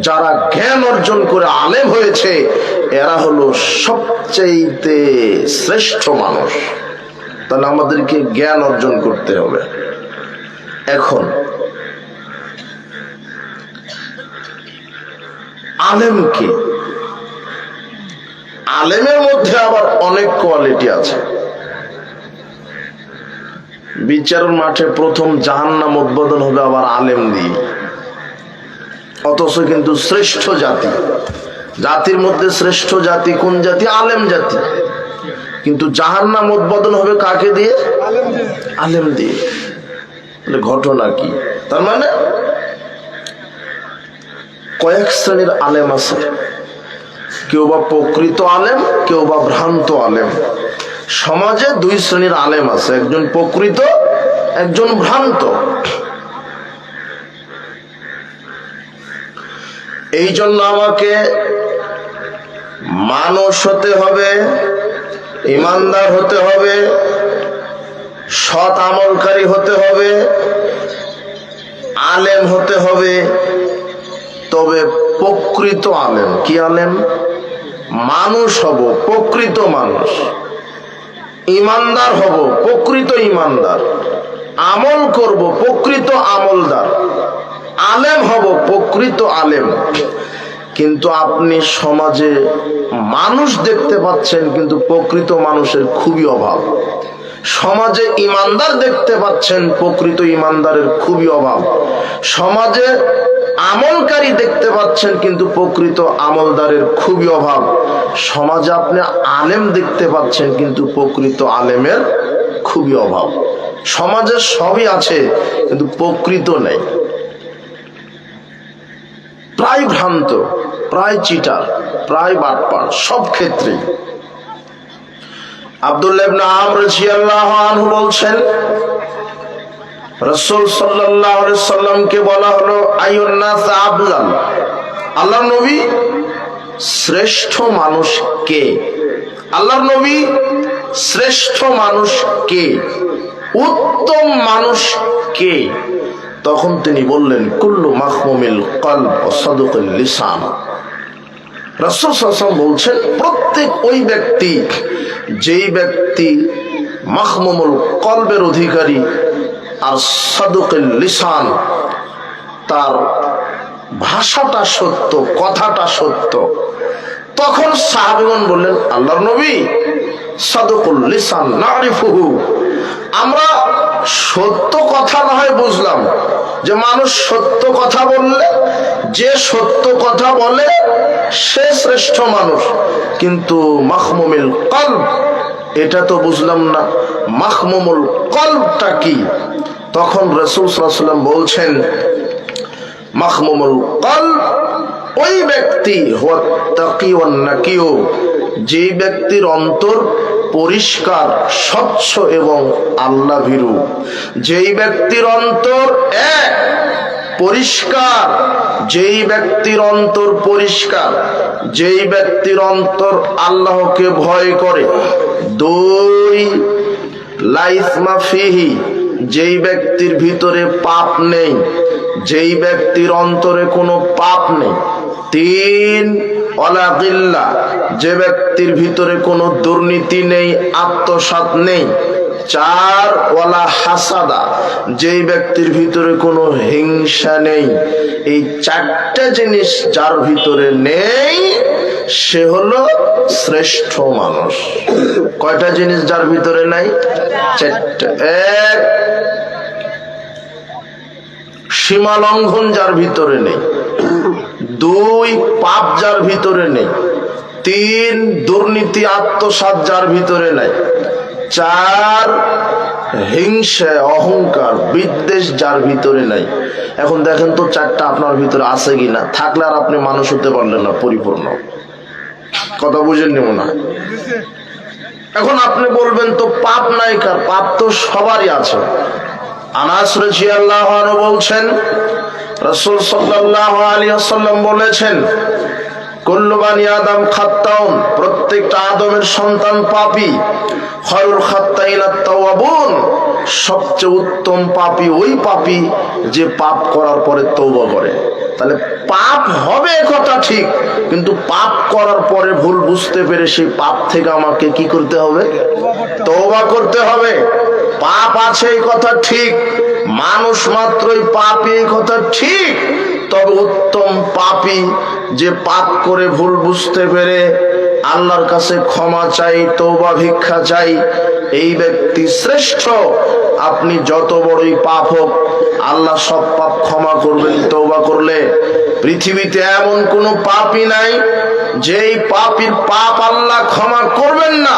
যারা জ্ঞান অর্জন করে আলেম হয়েছে, এরা হলো সবচেয়েতে শ্রেষ্ঠ মানুষ। তাহলে আমাদেরকে জ্ঞান অর্জন করতে হবে। এখন, আলেমকে, আলেমের মধ্যে আবার অনেক কোয়ালিটি আছে। বিচার মাঠে প্রথম জাহান্নাম উদ্বোধন হবে আবার আলেম দিয়ে। অথচ কিন্তু শ্রেষ্ঠ জাতি। জাতির মধ্যে শ্রেষ্ঠ জাতি কোন জাতি? আলেম জাতি। কিন্তু যাহার নাম উদ্বোধন হবে কাকে দিয়ে? আলেম দিয়ে। ঘটনা কি? তার মানে কয়েক শ্রেণির আলেম আছে। কেউ বা প্রকৃত আলেম, কেউ বা ভ্রান্ত আলেম। সমাজে দুই শ্রেণির আলেম আছে। একজন প্রকৃত, একজন ভ্রান্ত। এই জন্য আমাকে মানুষ হতে হবে, ইমানদার হতে হবে, সৎ আমলকারী হতে হবে, আলেম হতে হবে, তবে প্রকৃত আলেম। কি আলেম? মানুষ হব, প্রকৃত মানুষ। ইমানদার হব, প্রকৃত ইমানদার। আমল করব, প্রকৃত আমলদার। আলেম হব, প্রকৃত আলেম। কিন্তু আপনি সমাজে মানুষ দেখতে পাচ্ছেন, কিন্তু প্রকৃত মানুষের খুবই অভাব। সমাজে ইমানদার দেখতে পাচ্ছেন, প্রকৃত ইমানদারের খুবই অভাব। সমাজে আমলকারী দেখতে পাচ্ছেন, কিন্তু প্রকৃত আমলদারের খুবই অভাব। সমাজে আপনি আলেম দেখতে পাচ্ছেন, কিন্তু প্রকৃত আলেমের খুবই অভাব। সমাজে সবই আছে, কিন্তু প্রকৃত নেই। প্রায় ভ্রান্ত, প্রায় চিটার, প্রায় বাটপার, সব ক্ষেত্রেই। আব্দুল্লাহ ইবনে আমর রাদিয়াল্লাহু আনহু বলছেন, রাসূল সাল্লামকে বলা হলো আইয়ুন নাস আফজাল আল্লাহর নবী শ্রেষ্ঠ মানুষ কে? আল্লাহর নবী শ্রেষ্ঠ মানুষ কে? উত্তম মানুষ কে? তখন তিনি বললেন, কুল্লু মাহমুমিল কলব ও সদুকুল লিসান। বলছেন, প্রত্যেক ওই ব্যক্তি, যেই ব্যক্তি মাহমুমুল কলবের অধিকারী আর সাদুকের লিসান, তার ভাষাটা সত্য, কথাটা সত্য। তখন সাহাবিগণ বললেন, আল্লাহর নবী সাদুকুল লিসান নারিফুহু, আমরা সত্য কথা না হয় বুঝলাম। যে মানুষ সত্য কথা বললে, যে সত্য কথা বলে, সে শ্রেষ্ঠ মানুষ। কিন্তু মাহমুমিল কল্ব, এটা তো বুঝলাম না। মাহমুমুল কল্বটা কি? তখন রসুল সাল্লাম বলছেন মাহমুমুল কল্ব ওই ব্যক্তি যে ব্যক্তির অন্তর পরিষ্কার, স্বচ্ছ এবং আল্লাহ ভীরু যেই ব্যক্তির অন্তর এক, পরিষ্কার, যেই ব্যক্তির অন্তর পরিষ্কার, যেই ব্যক্তির অন্তর আল্লাহকে ভয় করে, দুই লাইফ মাফিহি যেই ব্যক্তির ভিতরে পাপ নেই, যেই ব্যক্তির অন্তরে কোনো পাপ নেই। তিন অলাকিল্লা যে ব্যক্তির ভিতরে কোনো দুর্নীতি নেই আত্মসাত নেই, চার ওয়ালা হাসাদা, যেই ব্যক্তির ভিতরে কোনো হিংসা নেই, এই চারটা জিনিস যার ভিতরে নেই, সে হলো শ্রেষ্ঠ মানুষ। কয়টা জিনিস যার ভিতরে নাই? চারটা। এক সীমা লঙ্ঘন যার ভিতরে নেই। দুই পাপ যার ভিতরে নেই, তিন দুর্নীতি আত্মসাত যার ভিতরে নেই, চার হিংসা, অহংকার, বিদ্বেষ যার ভিতরে নাই। এখন দেখেন তো চারটা আপনার ভিতরে আছে কি না থাকলে আর আপনি মানুষ হতে পারলেন না, পরিপূর্ণ। কথা বুঝেন নি মনে হয়? এখন আপনি বলবেন তো পাপ নাই কার? পাপ তো সবারই আছে। আনাস রাজিয়াল্লাহু বলছেন রাসূল সাল্লাল্লাহু আলাইহি ওয়াসাল্লাম বলেছেন, কুল্লু বানি আদম খাত্তাউন প্রত্যেকটা আদমের সন্তান পাপী। খয়রুল খাত্তাইনা সবচেয়ে উত্তম পাপী ওই পাপী যে পাপ করার পরে তওবা করে। তাহলে পাপ হবে কথা ঠিক, কিন্তু পাপ করার পরে ভুল বুঝতে পেরে সেই পাপ থেকে আমাকে কি করতে হবে? তওবা করতে হবে। পাপ আছে এই কথা ঠিক মানুষ মাত্রই পাপি, এই কথা ঠিক। তবে উত্তম পাপি যে পাপ করে ভুল বুঝতে পেরে আল্লাহর কাছে ক্ষমা চাই তৌবা ভিক্ষা চাই, এই ব্যক্তি শ্রেষ্ঠ। আপনি যত বড়ই পাপ হোক, আল্লাহ সব পাপ ক্ষমা করবেন তৌবা করলে। পৃথিবীতে এমন কোনো পাপই নাই, যেই পাপির পাপ আল্লাহ ক্ষমা করবেন না।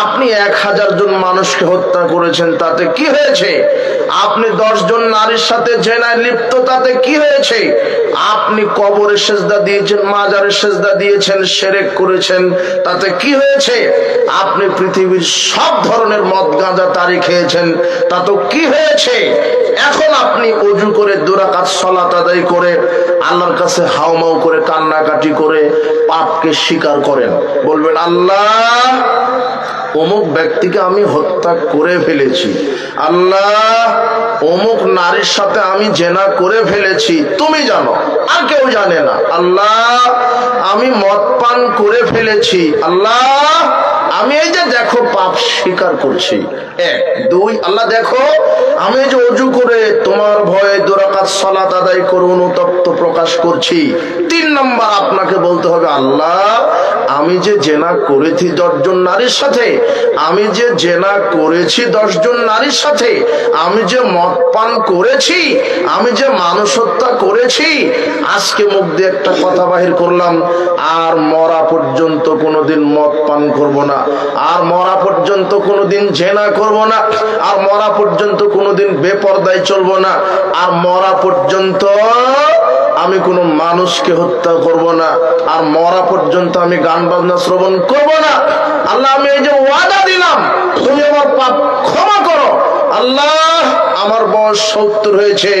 আপনি এক হাজার জন মানুষকে হত্যা করেছেন, তাতে কি হয়েছে? আপনি দশ জন নারীর সাথে জেনায় লিপ্ত, তাতে কি হয়েছে? আপনি কবরের সেজদা দিয়েছেন মাজারের সেজদা দিয়েছেন, সেরেক করেছেন, তাতে কি হয়েছে? আপনি পৃথিবীর সব ধরনের মদ গাঁজা তারি খেয়েছেন তাতে কি হয়েছে? এখন আপনি অজু করে দুরাকাত সলাত আদায় করে আল্লাহর কাছে হাউমাউ করে, কান্নাকাটি করে পাপকে স্বীকার করেন। বলবেন, আল্লাহ অমুক ব্যক্তিকে আমি হত্যা করে ফেলেছি। আল্লাহ, অমুক নারীর সাথে আমি জেনা করে ফেলেছি। তুমি জানো, আর কেউ জানে না। আল্লাহ, আমি মদ পান করে ফেলেছি। আল্লাহ, আমি এই যে দেখো পাপ স্বীকার করছি। এক, দুই, আল্লাহ দেখো, আমি যে অজু করে তোমার ভয়ে দোরাকাত সালাত আদায় করে অনুতপ্ত প্রকাশ করছি। তিন নম্বর আপনাকে বলতে হবে, আল্লাহ আমি যে জেনা করেছি দশজন নারীর সাথে, আমি যে জেনা করেছি দশজন নারীর সাথে, আমি যে মদ পান করেছি, আমি যে মানুষ হত্যা করেছি, আজকে মুখ দিয়ে একটা কথা বাহির করলাম, আর মরা পর্যন্ত কোনোদিন মদ পান করব না, আর মরা পর্যন্ত কোনোদিন জেনা করব না, আর মরা পর্যন্ত কোনোদিন বেপর্দায় চলবো না, আর মরা পর্যন্ত আমি কোনো মানুষকে হত্যা করব না। আর মরা পর্যন্ত আমি গান বাজনা শ্রবণ করব না। আল্লাহ, আমি এই যে ওয়াদা দিলাম, তুমি আমার পাপ ক্ষমা করো। আল্লাহ, আমার বয়স সত্তর হয়েছে।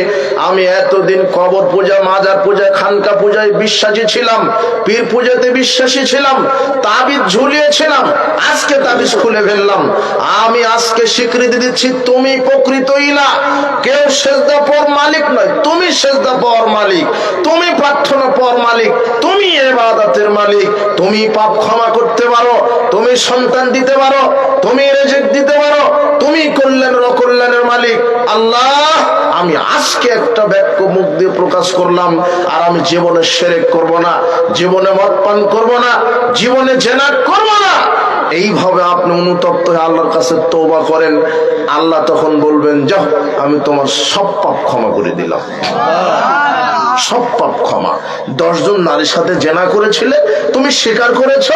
আমি এতদিন কবর পূজা, মাজার পূজা, খানকা পূজায় বিশ্বাসী ছিলাম, পীর পূজাতে বিশ্বাসী ছিলাম, তাবিজ ঝুলিয়েছিলাম, আজকে তাবিজ খুলে ফেললাম। আমি আজকে স্বীকৃতি দিচ্ছি, তুমি প্রকৃত ইলা কেউ সেজদা পর মালিক নয়, তুমি সেজদা পর মালিক। তুমি প্রার্থনা পর মালিক, তুমি এবাদাতের মালিক। তুমি পাপ ক্ষমা করতে পারো তুমি সন্তান দিতে পারো, তুমি রেজেক দিতে পারো, তুমি কল্যাণের অকল্যাণের মালিক। আল্লাহ, আমি আজকে একটা বাক্য মুখ দিয়ে প্রকাশ করলাম, আর আমি জীবনে সেরেক করব না, জীবনে মদ পান করব না, জীবনে জেনা করব না। এইভাবে আপনি অনুতপ্ত হয়ে আল্লাহর কাছে তোবা করেন, আল্লাহ তখন বলবেন যাহ আমি তোমার সব পাপ ক্ষমা করে দিলাম। সব পাপ ক্ষমা। দশজন নারীর সাথে জেনা করেছিলে, তুমি স্বীকার করেছ,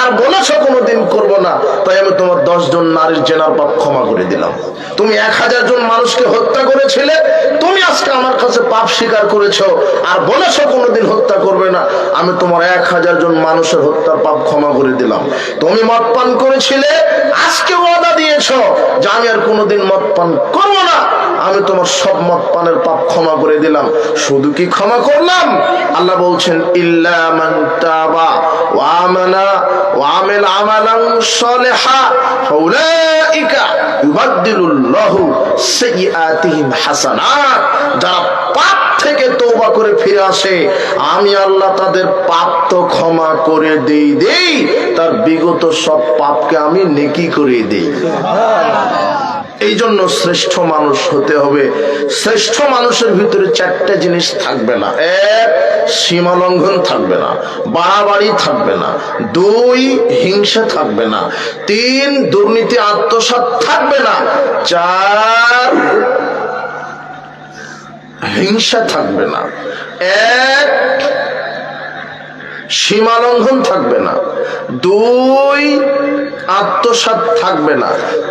আর বলেছ কোনোদিন করব না। তাই আমি তোমার দশজন নারীর জেনার পাপ ক্ষমা করে দিলাম। তুমি এক হাজার জন মানুষকে হত্যা করেছিলে, তুমি আজকে আমার কাছে পাপ স্বীকার করেছ, আর বলেছ কোনোদিন হত্যা করবে না। আমি তোমার এক হাজার জন মানুষের হত্যার পাপ ক্ষমা করে দিলাম। তুমি মদ পান করেছিলে, আজকে ওয়াদা দিয়েছ যে আমি আর কোনোদিন মদ পান করব না। আমি তোমার সব মদ পানের পাপ ক্ষমা করে দিলাম। শুধু কি ক্ষমা করলাম? আল্লাহ বলছেন তাবা ওয়া ওয়া যারা পাপ থেকে তওবা করে ফিরে আসে, আমি আল্লাহ তাদের পাপ তো ক্ষমা করে দেই দেই। তার বিগত সব পাপকে আমি নেকি করে দেই। এই জন্য শ্রেষ্ঠ মানুষ হতে হবে। শ্রেষ্ঠ মানুষের ভিতরে চারটে জিনিস থাকবে না। এক সীমা লঙ্ঘন থাকবে না, বাড়াবাড়ি থাকবে না, দুই, হিংসা থাকবে না, তিন, দুর্নীতি আত্মসাত থাকবে না, চার, হিংসা থাকবে না। এক সীমা লঙ্ঘন থাকবে না। দুই আত্মসাত থাকবে না।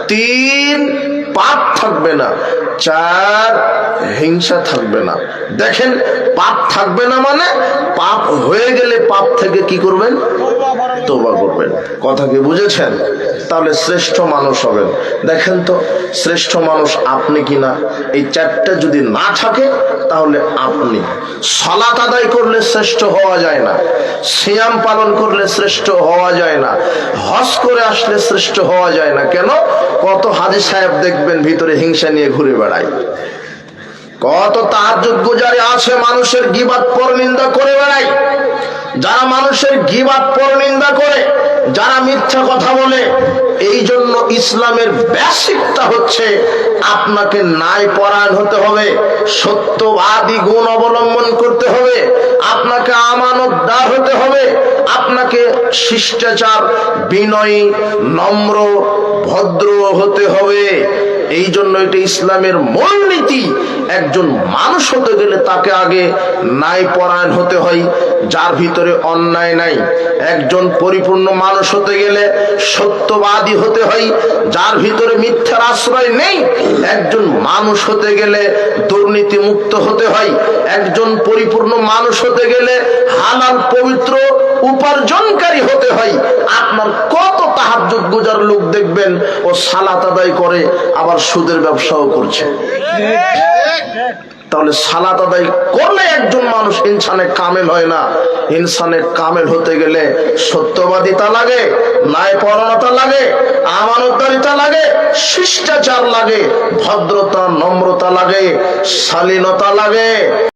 তিন, পাপ থাকবে না। চার, হিংসা থাকবে না। দেখেন পাপ থাকবে না মানে পাপ হয়ে গেলে পাপ থেকে কি করবেন? তোবা করবেন। কথা কি বুঝেছেন? তাহলে শ্রেষ্ঠ মানুষ হবেন। দেখেন তো, শ্রেষ্ঠ মানুষ আপনি কিনা এই চারটা যদি না থাকে, তাহলে আপনি। সলাত আদায় করলে শ্রেষ্ঠ হওয়া যায় না। সিয়াম পালন করলে শ্রেষ্ঠ হওয়া যায় না। হজ করে আসলে শ্রেষ্ঠ হওয়া যায় না। কেন? কত হাজি সাহেব দেখবেন ভিতরে হিংসা নিয়ে ঘুরে বেড়ায়। কত তাহাজ্জুদ গুজারি আছে, মানুষের গিবাদ পরনিন্দা করে বেড়ায়। যারা মানুষের গিবাদ পরনিন্দা করে, যারা মিথ্যা কথা বলে এই জন্য ইসলামের বেসিকটা হচ্ছে, আপনাকে ন্যায় পরায়ণ হতে হবে, সত্যবাদী গুণ অবলম্বন করতে হবে, আপনাকে আমানতদার হতে হবে, আপনাকে শিষ্টাচার, বিনয়ী, নম্র, ভদ্র হতে হবে। এই জন্য এটা ইসলামের মূলনীতি একজন মানুষ হতে গেলে তাকে আগে ন্যায় পরায়ণ হতে হয়, যার ভিতরে অন্যায় নাই। একজন পরিপূর্ণ মানুষ হতে গেলে সত্যবাদী হতে হয়, যার ভিতরে মিথ্যার আশ্রয় নেই। একজন মানুষ হতে গেলে দুর্নীতি মুক্ত হতে হয়, একজন পরিপূর্ণ মানুষ হতে গেলে হালাল পবিত্র উপার্জনকারী হতে হয়। আপনার কত তাহাজ্জুদ গুজার লোক দেখবেন, ও সালাত আদায় করে, আবার সুদের ব্যবসাও করছে। তাহলে সালাত আদায় করলে একজন মানুষ ইনসানে কামেল হয় না। ইনসানে কামেল হতে গেলে সত্যবাদিতা লাগে ন্যায় পরণতা লাগে, আমানতদারিতা লাগে, শিষ্টাচার লাগে, ভদ্রতা, নম্রতা লাগে, শালীনতা লাগে।